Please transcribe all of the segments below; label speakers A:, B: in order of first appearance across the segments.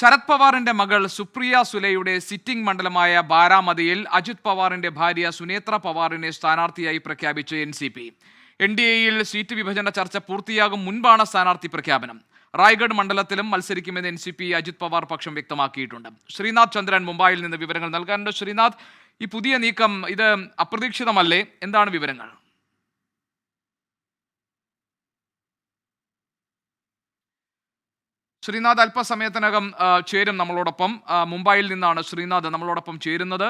A: ശരത് പവാറിന്റെ മകൾ സുപ്രിയ സുലയുടെ സിറ്റിംഗ് മണ്ഡലമായ ബാരാമതിയിൽ അജിത് പവാറിന്റെ ഭാര്യ സുനേത്ര പവാറിനെ സ്ഥാനാർത്ഥിയായി പ്രഖ്യാപിച്ചു N C P. N D എയിൽ സീറ്റ് വിഭജന ചർച്ച പൂർത്തിയാകും മുൻപാണ് സ്ഥാനാർത്ഥി പ്രഖ്യാപനം. റായ്ഗഡ് മണ്ഡലത്തിലും മത്സരിക്കുമെന്ന് N C P Ajit Pawar പക്ഷം വ്യക്തമാക്കിയിട്ടുണ്ട്. ശ്രീനാഥ് ചന്ദ്രൻ മുംബൈയിൽ നിന്ന് വിവരങ്ങൾ നൽകാനുണ്ട്. ശ്രീനാഥ് ഈ പുതിയ നീക്കം ഇത് അപ്രതീക്ഷിതമല്ലേ? എന്താണ് വിവരങ്ങൾ? ശ്രീനാഥ് അല്പസമയത്തിനകം ചേരും നമ്മളോടൊപ്പം. മുംബൈയിൽ നിന്നാണ് ശ്രീനാഥ് നമ്മളോടൊപ്പം ചേരുന്നത്.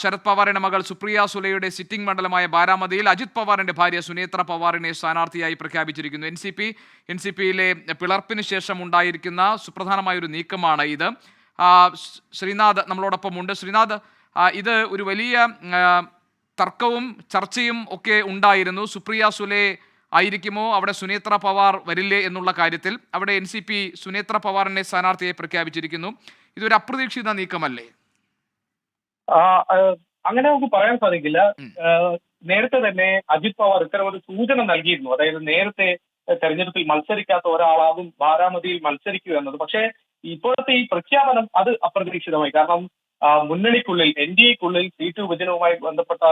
A: ശരത് പവാറിന്റെ മകൾ സുപ്രിയ സുലയുടെ സിറ്റിംഗ് മണ്ഡലമായ ബാരാമതിയിൽ അജിത് പവാറിന്റെ ഭാര്യ സുനേത്ര പവാറിനെ സ്ഥാനാർത്ഥിയായി പ്രഖ്യാപിച്ചിരിക്കുന്നു. N C P N C പിയിലെ പിളർപ്പിന് ശേഷം ഉണ്ടായിരിക്കുന്ന സുപ്രധാനമായ ഒരു നീക്കമാണ് ഇത്. ശ്രീനാഥ് നമ്മളോടൊപ്പം ഉണ്ട് ശ്രീനാഥ് ഇത് ഒരു വലിയ തർക്കവും ചർച്ചയും ഒക്കെ ഉണ്ടായിരുന്നു. സുപ്രിയ സുലെ ആയിരിക്കുമോ? അവിടെ സുനേത്ര പവാർ വരില്ലേ എന്നുള്ള കാര്യത്തിൽ അവിടെ എൻ സി പി സുനേത്ര പവാറിനെ സ്ഥാനാർത്ഥിയെ പ്രഖ്യാപിച്ചിരിക്കുന്നു. ഇതൊരു അപ്രതീക്ഷിത നീക്കമല്ലേ?
B: അങ്ങനെ നമുക്ക് പറയാൻ സാധിക്കില്ല. നേരത്തെ തന്നെ അജിത് പവാർ ഇത്തരം ഒരു സൂചന നൽകിയിരുന്നു. അതായത് നേരത്തെ തെരഞ്ഞെടുപ്പിൽ മത്സരിക്കാത്ത ഒരാളാകും ബാരാമതിയിൽ മത്സരിക്കുക എന്നത്. പക്ഷേ ഇപ്പോഴത്തെ ഈ പ്രഖ്യാപനം അത് അപ്രതീക്ഷിതമായി. കാരണം മുന്നണിക്കുള്ളിൽ എൻ ഡി എക്കുള്ളിൽ സീറ്റ് വിഭജനവുമായി ബന്ധപ്പെട്ട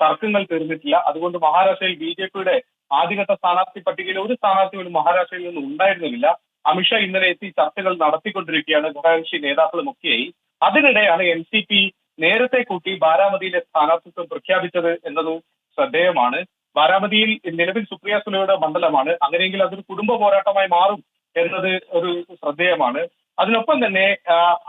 B: തർക്കങ്ങൾ തീർന്നിട്ടില്ല. അതുകൊണ്ട് മഹാരാഷ്ട്രയിൽ ബി ജെ പിയുടെ ആദ്യഘട്ട സ്ഥാനാർത്ഥി പട്ടികയിൽ ഒരു സ്ഥാനാർത്ഥി പോലും മഹാരാഷ്ട്രയിൽ നിന്ന് ഉണ്ടായിരുന്നില്ല. അമിത്ഷാ ഇന്നലെ എത്തി ചർച്ചകൾ നടത്തിക്കൊണ്ടിരിക്കുകയാണ്. ഘടകകക്ഷി നേതാക്കളും ഒക്കെയായി. അതിനിടെയാണ് എൻ സി പി നേരത്തെ കൂട്ടി ബാരാമതിയിലെ സ്ഥാനാർത്ഥിത്വം പ്രഖ്യാപിച്ചത് എന്നതും ശ്രദ്ധേയമാണ്. ബാരാമതിയിൽ നിലവിൽ സുപ്രിയ സുലയുടെ മണ്ഡലമാണ്. അങ്ങനെയെങ്കിൽ അതൊരു കുടുംബ പോരാട്ടമായി മാറും എന്നത് ഒരു ശ്രദ്ധേയമാണ്. അതിനൊപ്പം തന്നെ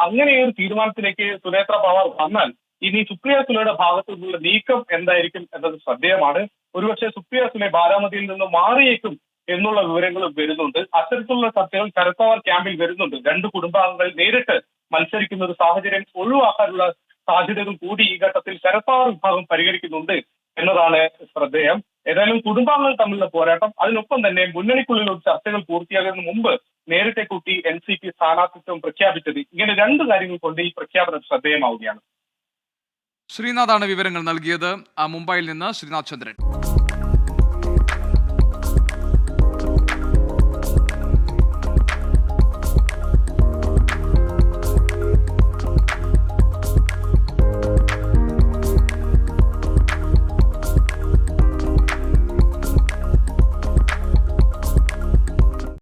B: അങ്ങനെ ഒരു തീരുമാനത്തിലേക്ക് സുനേത്ര പവാർ വന്നാൽ ഇനി സുപ്രിയ സുലയുടെ ഭാഗത്തു നിന്നുള്ള നീക്കം എന്തായിരിക്കും എന്നത് ശ്രദ്ധേയമാണ്. ഒരുപക്ഷെ സുപ്രിയ സുലെ ബാരാമതിയിൽ നിന്ന് മാറിയേക്കും എന്നുള്ള വിവരങ്ങളും വരുന്നുണ്ട്. അത്തരത്തിലുള്ള ചർച്ചകൾ പവാർ ക്യാമ്പിൽ വരുന്നുണ്ട്. രണ്ട് കുടുംബാംഗങ്ങൾ നേരിട്ട് മത്സരിക്കുന്ന ഒരു സാഹചര്യം ഒഴിവാക്കാനുള്ള സാധ്യതകൾ കൂടി ഈ ഘട്ടത്തിൽ ശരത് പവാർ വിഭാഗം പരിഗണിക്കുന്നുണ്ട് എന്നതാണ് ശ്രദ്ധേയം. ഏതായാലും കുടുംബാംഗങ്ങൾ തമ്മിലുള്ള പോരാട്ടം അതിനൊപ്പം തന്നെ മുന്നണിക്കുള്ളിൽ ഒരു ചർച്ചകൾ പൂർത്തിയാകുന്നതിന് മുമ്പ് നേരത്തെ കൂട്ടി എൻ സി പി സ്ഥാനാർത്ഥിത്വം പ്രഖ്യാപിച്ചത്. ഇങ്ങനെ രണ്ട് കാര്യങ്ങൾ കൊണ്ട് ഈ പ്രഖ്യാപനം ശ്രദ്ധേയമാവുകയാണ്.
A: ശ്രീനാഥാണ് വിവരങ്ങൾ നൽകിയത്. മുംബൈയിൽ നിന്ന് ശ്രീനാഥ് ചന്ദ്രൻ.